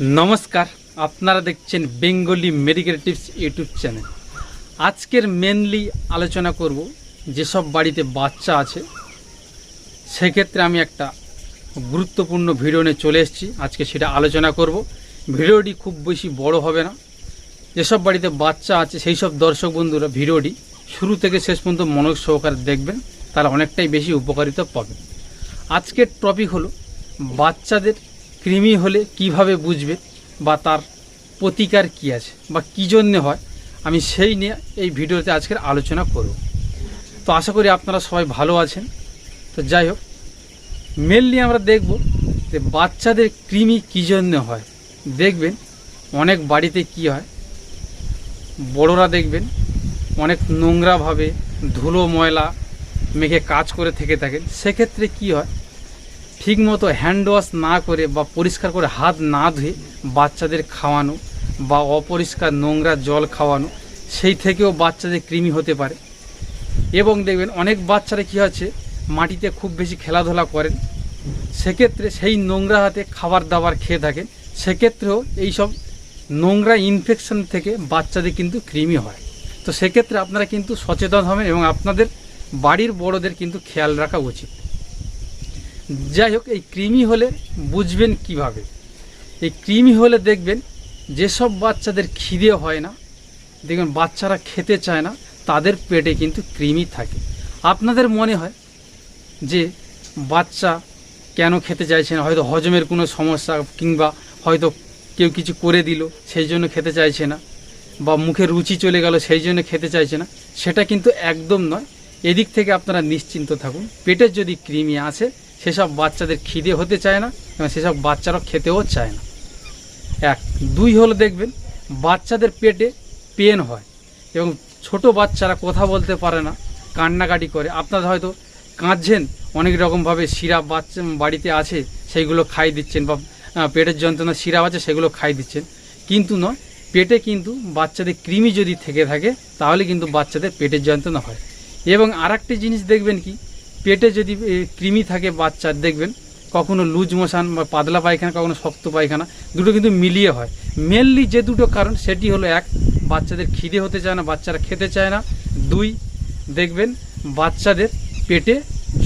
নমস্কার, আপনারা দেখছেন Bengali medical tips YouTube channel. আজকের মেনলি আলোচনা করব যেসব বাড়িতে বাচ্চা আছে। সেক্ষেত্রে আমি একটা গুরুত্বপূর্ণ ভিডিও নিয়ে চলে এসেছি। আজকে সেটা আলোচনা করব। ভিডিওটি খুব বেশি বড় হবে না। যেসব বাড়িতে বাচ্চা আছে, সেই সব দর্শক বন্ধুরা ভিডিওটি শুরু থেকে শেষ পর্যন্ত মনোযোগ সহকারে দেখবেন তারা অনেকটাই বেশি উপকারিতা পাবেন। আজকের টপিক হলো বাচ্চাদের কৃমি হলে কীভাবে বুঝবে বা তার প্রতিকার কী আছে বা কী জন্যে হয়, আমি সেই নিয়ে এই ভিডিওতে আজকের আলোচনা করব। তো আশা করি আপনারা সবাই ভালো আছেন। তো যাই হোক মেনলি আমরা দেখব যে বাচ্চাদের কৃমি কী জন্য হয়। দেখবেন অনেক বাড়িতে কি হয়, বড়রা দেখবেন অনেক নোংরাভাবে ধুলো ময়লা মেখে কাজ করে থেকে থাকেন। সেক্ষেত্রে কি হয় ঠিকমতো হ্যান্ড ওয়াশ না করে বা পরিষ্কার করে হাত না ধুয়ে বাচ্চাদের খাওয়ানো বা অপরিষ্কার নোংরা জল খাওয়ানো, সেই থেকেও বাচ্চাদের কৃমি হতে পারে। এবং দেখবেন অনেক বাচ্চারা কী হচ্ছে, মাটিতে খুব বেশি খেলাধুলা করেন, সেক্ষেত্রে সেই নোংরা হাতে খাবার দাবার খেয়ে থাকেন, সেক্ষেত্রেও এইসব নোংরা ইনফেকশন থেকে বাচ্চাদের কিন্তু কৃমি হয়। তো সেক্ষেত্রে আপনারা কিন্তু সচেতন হবেন এবং আপনাদের বাড়ির বড়দের কিন্তু খেয়াল রাখা উচিত। যাই হোক, এই কৃমি হলে বুঝবেন কীভাবে? এই কৃমি হলে দেখবেন যেসব বাচ্চাদের খিদে হয় না, দেখবেন বাচ্চারা খেতে চায় না, তাদের পেটে কিন্তু কৃমি থাকে। আপনাদের মনে হয় যে বাচ্চা কেন খেতে চাইছে না? হয়তো হজমের কোনো সমস্যা কিংবা হয়তো কেউ কিছু করে দিল, সেই জন্য খেতে চাইছে না, বা মুখে রুচি চলে গেল, সেই জন্য খেতে চাইছে না, সেটা কিন্তু একদম নয়। এদিক থেকে আপনারা নিশ্চিন্ত থাকুন পেটের যদি কৃমি আছে সেসব বাচ্চাদের খিদে হতে চায় না এবং সেসব বাচ্চারা খেতেও চায় না। এক, দুই হলো দেখবেন, বাচ্চাদের পেটে পেন হয় এবং ছোট বাচ্চারা কথা বলতে পারে না, কান্নাকাটি করে। আপনারা হয়তো কাঁদছেন, অনেক রকমভাবে সিরাপ বাচ্চা বাড়িতে আছে, সেইগুলো খাই দিচ্ছেন বা পেটের যন্ত্রণা সিরাপ আছে, সেগুলো খাই দিচ্ছেন। কিন্তু নয়, পেটে কিন্তু বাচ্চাদের কৃমি যদি থেকে থাকে, তাহলে কিন্তু বাচ্চাদের পেটের যন্ত্রণা হয়। এবং আর জিনিস দেখবেন কি পেটে যদি কৃমি থাকে বাচ্চার দেখবেন, কখনো লুজ মোশান বা পাতলা পায়খানা, কখনো শক্ত পায়খানা, দুটো কিন্তু মিলিয়ে হয়। মেনলি যে দুটো কারণ, সেটি হলো এক, বাচ্চাদের খিদে হতে চায় না, বাচ্চারা খেতে চায় না। দুই, দেখবেন, বাচ্চাদের পেটে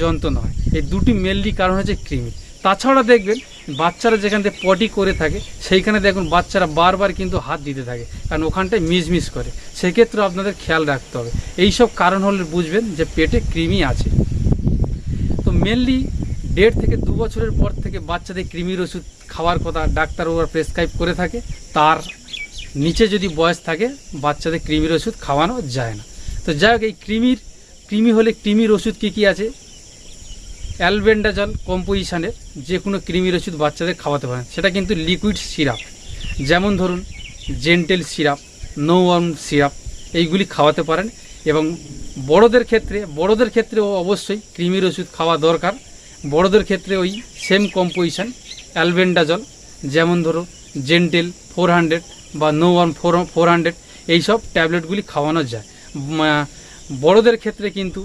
যন্ত্রণা হয়। এই দুটি মেনলি কারণ হচ্ছে কৃমি। তাছাড়া দেখবেন, বাচ্চারা যেখান থেকে পটি করে থাকে, সেইখানে দেখুন বাচ্চারা বারবার কিন্তু হাত দিতে থাকে, কারণ ওখানটায় মিসমিস করে। সেক্ষেত্রে আপনাদের খেয়াল রাখতে হবে। এইসব কারণ হলে বুঝবেন যে পেটে কৃমি আছে। মেনলি দেড় থেকে দু বছরের পর থেকে বাচ্চাদের কৃমির ওষুধ খাওয়ার কথা ডাক্তার ওরা প্রেসক্রাইব করে থাকে। তার নিচে যদি বয়স থাকে, বাচ্চাদের কৃমির ওষুধ খাওয়ানো যায় না। তো যাই হোক, এই কৃমির, কৃমি হলে কৃমির ওষুধ কী কী আছে? অ্যালবেন্ডাজল কম্পোজিশনের যে কোনো কৃমির ওষুধ বাচ্চাদের খাওয়াতে পারেন। সেটা কিন্তু লিকুইড সিরাপ যেমন ধরুন Gentel syrup no worm syrup এইগুলি খাওয়াতে পারেন এবং বড়দের ক্ষেত্রে, বড়দের ক্ষেত্রেও অবশ্যই কৃমির ওষুধ খাওয়া দরকার। বড়দের ক্ষেত্রে ওই সেম কম্পোজিশন অ্যালবেন্ডাজল যেমন ধরো জেন্টেল ফোর হান্ড্রেড বা no one four four hundred এইসব ট্যাবলেটগুলি খাওয়ানো যায়। বড়দের ক্ষেত্রে কিন্তু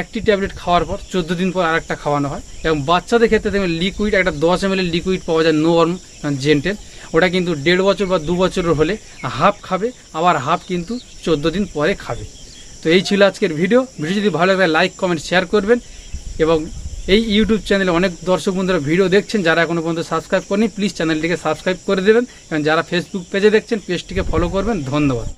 একটি ট্যাবলেট খাওয়ার পর চোদ্দ দিন পর আরেকটা খাওয়ানো হয় এবং বাচ্চাদের ক্ষেত্রে দেখবেন লিকুইড একটা দশ এম লিকুইড পাওয়া যায় নো ওয়ার্ম জেন্টেল ওটা কিন্তু দেড় বছর বা দু বছরের হলে হাফ খাবে, আবার হাফ কিন্তু চোদ্দ দিন পরে খাবে। তো এই ছিল আজকের ভিডিও। ভিডিও যদি ভালো লাগে লাইক কমেন্ট শেয়ার করবেন। এবং এই ইউটিউব চ্যানেলে অনেক দর্শক বন্ধুরা ভিডিও দেখছেন, যারা এখনও পর্যন্ত সাবস্ক্রাইব করেনি প্লিজ চ্যানেলটিকে সাবস্ক্রাইব করে দেবেন। এবং যারা ফেসবুক পেজে দেখছেন পেজটিকে ফলো করবেন। ধন্যবাদ।